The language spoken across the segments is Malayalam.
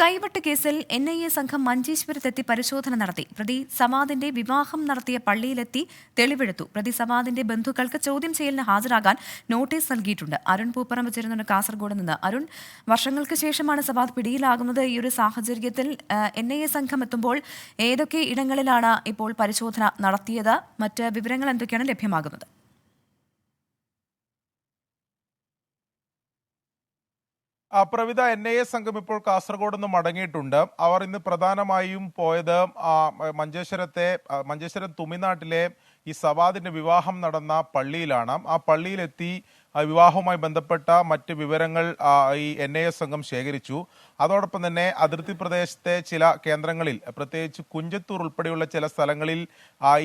കൈവെട്ട് കേസിൽ എൻ ഐ എ സംഘം മഞ്ചേശ്വരത്തെത്തി പരിശോധന നടത്തി. പ്രതി സമാദിന്റെ വിവാഹം നടത്തിയ പള്ളിയിലെത്തി തെളിവെടുത്തു. പ്രതി സമാദിന്റെ ബന്ധുക്കൾക്ക് ചോദ്യം ചെയ്യലിന് ഹാജരാകാൻ നോട്ടീസ് നൽകിയിട്ടുണ്ട്. അരുൺ പൂപ്പറമ്പ് ചേരുന്നുണ്ട് കാസർഗോഡ് നിന്ന്. അരുൺ വർഷങ്ങൾക്ക് ശേഷമാണ് സവാദ് പിടിയിലാകുന്നത്. ഈ ഒരു സാഹചര്യത്തിൽ എൻ ഐ എ സംഘം എത്തുമ്പോൾ ഏതൊക്കെ ഇടങ്ങളിലാണ് ഇപ്പോൾ പരിശോധന നടത്തിയത്? മറ്റ് വിവരങ്ങൾ എന്തൊക്കെയാണ് ലഭ്യമാകുന്നത്? ആ, പ്രവിധ എൻ ഐ എ സംഘം ഇപ്പോൾ കാസർഗോഡ് നിന്ന് മടങ്ങിയിട്ടുണ്ട്. അവർ ഇന്ന് പ്രധാനമായും പോയത് മഞ്ചേശ്വരത്തെ മഞ്ചേശ്വരം തുമിനാട്ടിലെ ഈ സവാദിന്റെ വിവാഹം നടന്ന പള്ളിയിലാണ്. ആ പള്ളിയിലെത്തി വിവാഹവുമായി ബന്ധപ്പെട്ട മറ്റ് വിവരങ്ങൾ ഈ എൻ ഐ എ സംഘം ശേഖരിച്ചു. അതോടൊപ്പം തന്നെ അതിർത്തി പ്രദേശത്തെ ചില കേന്ദ്രങ്ങളിൽ പ്രത്യേകിച്ച് കുഞ്ചത്തൂർ ഉൾപ്പെടെയുള്ള ചില സ്ഥലങ്ങളിൽ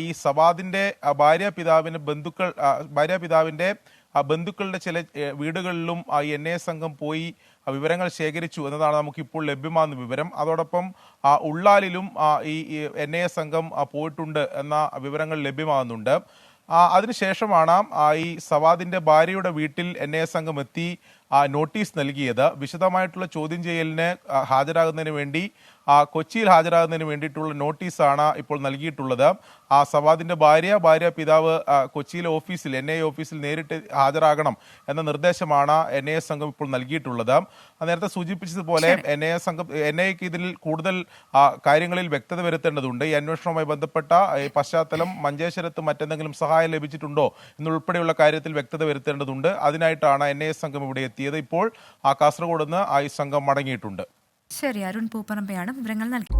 ഈ സവാദിന്റെ ഭാര്യ പിതാവിന് ബന്ധുക്കൾ ഭാര്യ പിതാവിന്റെ ആ ബന്ധുക്കളുടെ ചില വീടുകളിലും ആ എൻ ഐ എ സംഘം പോയി വിവരങ്ങൾ ശേഖരിച്ചു എന്നതാണ് നമുക്ക് ഇപ്പോൾ ലഭ്യമാകുന്ന വിവരം. അതോടൊപ്പം ആ ഉള്ളാലിലും ഈ എൻ ഐ എ സംഘം പോയിട്ടുണ്ട് എന്ന വിവരങ്ങൾ ലഭ്യമാകുന്നുണ്ട്. അതിനുശേഷമാണ് ഈ സവാദിന്റെ ഭാര്യയുടെ വീട്ടിൽ എൻ ഐ എ സംഘം എത്തി ആ, നോട്ടീസ് നൽകിയത്. വിശദമായിട്ടുള്ള ചോദ്യം ചെയ്യലിന് ഹാജരാകുന്നതിന് വേണ്ടി കൊച്ചിയിൽ ഹാജരാകുന്നതിന് വേണ്ടിയിട്ടുള്ള നോട്ടീസാണ് ഇപ്പോൾ നൽകിയിട്ടുള്ളത്. ആ സവാദിന്റെ ഭാര്യ ഭാര്യ പിതാവ് കൊച്ചിയിൽ കൊച്ചിയിലെ ഓഫീസിൽ എൻ ഐ ഓഫീസിൽ നേരിട്ട് ഹാജരാകണം എന്ന നിർദ്ദേശമാണ് എൻ ഐ എ സംഘം ഇപ്പോൾ നൽകിയിട്ടുള്ളത്. ആ, നേരത്തെ സൂചിപ്പിച്ചതുപോലെ എൻ ഐ എ സംഘം എൻ ഐക്ക് ഇതിൽ കൂടുതൽ കാര്യങ്ങളിൽ വ്യക്തത വരുത്തേണ്ടതുണ്ട്. ഈ അന്വേഷണവുമായി ബന്ധപ്പെട്ട ഈ പശ്ചാത്തലം മഞ്ചേശ്വരത്ത് മറ്റെന്തെങ്കിലും സഹായം ലഭിച്ചിട്ടുണ്ടോ എന്നുൾപ്പെടെയുള്ള കാര്യത്തിൽ വ്യക്തത വരുത്തേണ്ടതുണ്ട്. അതിനായിട്ടാണ് എൻ ഐ എ സംഘം ഇവിടെ എത്തിയത്. ഇപ്പോൾ ആ കാസർഗോഡ് നിന്ന് ആ ഈ സംഘം മടങ്ങിയിട്ടുണ്ട്. ശരി അരുൺ പൂപ്പറമ്പയാണ് വിവരങ്ങൾ നൽകി